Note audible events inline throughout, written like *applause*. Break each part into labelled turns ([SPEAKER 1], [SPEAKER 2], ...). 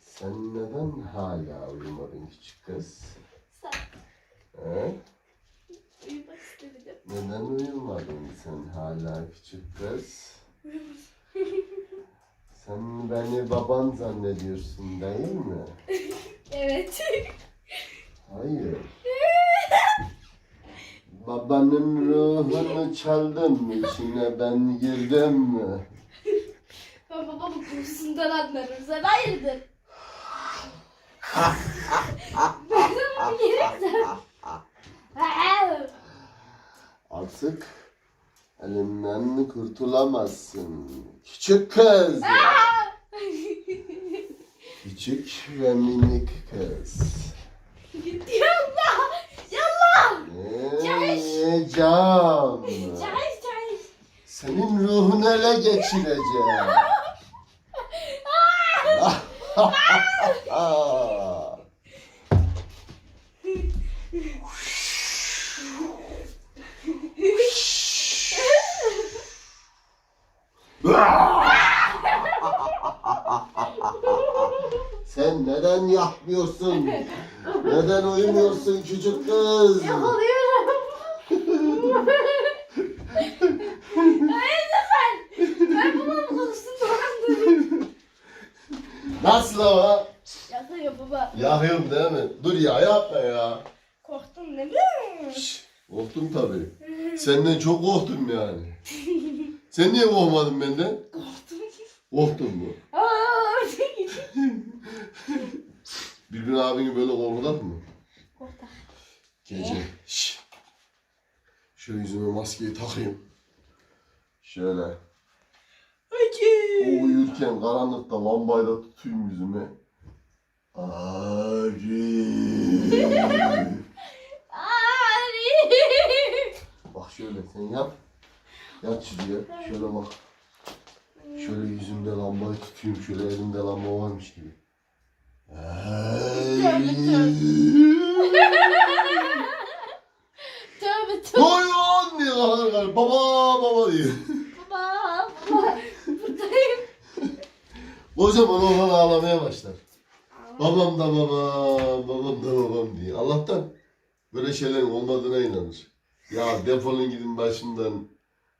[SPEAKER 1] Sen neden hala uyumadın küçük kız?
[SPEAKER 2] Sen.
[SPEAKER 1] He? Neden uyumadın sen hala küçük kız? sen beni baban zannediyorsun değil mi? *laughs*
[SPEAKER 2] evet.
[SPEAKER 1] Hayır. Babanın ruhunu çaldın mı içine ben girdim mi?
[SPEAKER 2] Ben babamın kokusundan anlarım. Sen hayırdır? Babamın yeri sen.
[SPEAKER 1] Artık elimden kurtulamazsın. Küçük kız. Küçük ve minik kız.
[SPEAKER 2] Yallah! Yallah!
[SPEAKER 1] Ne *laughs*
[SPEAKER 2] çay.
[SPEAKER 1] Senin ruhunu ele geçireceğim. Sen neden yapmıyorsun? Neden uyumuyorsun küçük kız?
[SPEAKER 2] Alıyorum. Hayır sen. Ben babamın kokusundan anlarım.
[SPEAKER 1] Nasıl ama?
[SPEAKER 2] Yakıyor baba.
[SPEAKER 1] Yakıyorum değil mi? Dur ya yapma ya.
[SPEAKER 2] Korktun değil mi?
[SPEAKER 1] Şşş, korktum tabii. Senden çok korktum yani. Sen niye korkmadın benden?
[SPEAKER 2] Korktum.
[SPEAKER 1] Korktun mu? Bir gün abini böyle korkutak mı?
[SPEAKER 2] Korktum.
[SPEAKER 1] Gece. Şöyle yüzüme maskeyi takayım. Şöyle.
[SPEAKER 2] Peki.
[SPEAKER 1] Uyurken karanlıkta lambayı da tutayım yüzüme. Ari.
[SPEAKER 2] Ari.
[SPEAKER 1] bak şöyle sen yap. Yat şuraya. Şöyle bak. Şöyle yüzümde lambayı tutayım. Şöyle elimde lamba varmış gibi.
[SPEAKER 2] Tövbe tövbe.
[SPEAKER 1] Doyun diye kalkar. Baba baba diye.
[SPEAKER 2] Baba. Baba. Buradayım.
[SPEAKER 1] Kocaman oğlan ağlamaya başlar. Babam da babam, babam da babam diye. Allah'tan böyle şeylerin olmadığına inanır. Ya defolun gidin başımdan.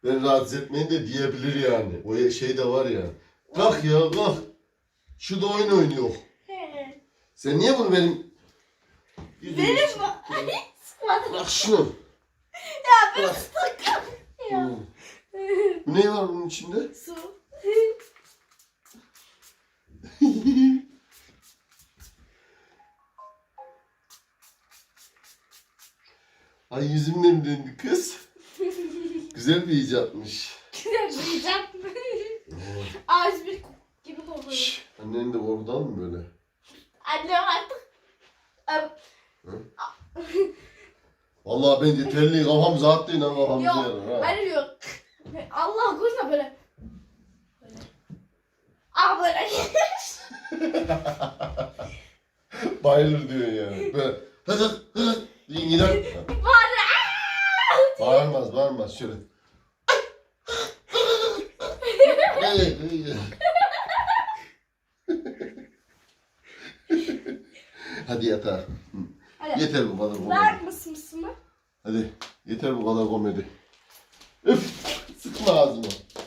[SPEAKER 1] Ben rahatsız etmeyin de diyebilir yani. O şey de var ya. Kalk ya kalk. Şu da oyun oynuyor. Sen niye bunu benim...
[SPEAKER 2] Benim. *laughs* Sıkmadım.
[SPEAKER 1] Bırak şunu.
[SPEAKER 2] Ya ben sıkım. Ya.
[SPEAKER 1] Bu ne var bunun içinde?
[SPEAKER 2] Su.
[SPEAKER 1] Ay yüzümden döndü kız. Güzel bir icatmış.
[SPEAKER 2] Güzel bir icat. Ağız bir gibi kokuyor.
[SPEAKER 1] Şşş, annen de oradan mı böyle?
[SPEAKER 2] Annem artık. Em,
[SPEAKER 1] Vallahi bence terliği kafam zaten ha kafam
[SPEAKER 2] Yok.
[SPEAKER 1] ha.
[SPEAKER 2] Hayır yok. Allah korusun böyle. Böyle. Böyle.
[SPEAKER 1] Bayılır diyor yani. Böyle hızır hızır diye gider. Bağırmaz bağırmaz şöyle. Evet, evet. Hadi yatağa.
[SPEAKER 2] Hadi.
[SPEAKER 1] Yeter bu kadar
[SPEAKER 2] Ver
[SPEAKER 1] komedi.
[SPEAKER 2] mısın mısın?
[SPEAKER 1] Hadi yeter bu kadar komedi. Üf sıkma ağzıma.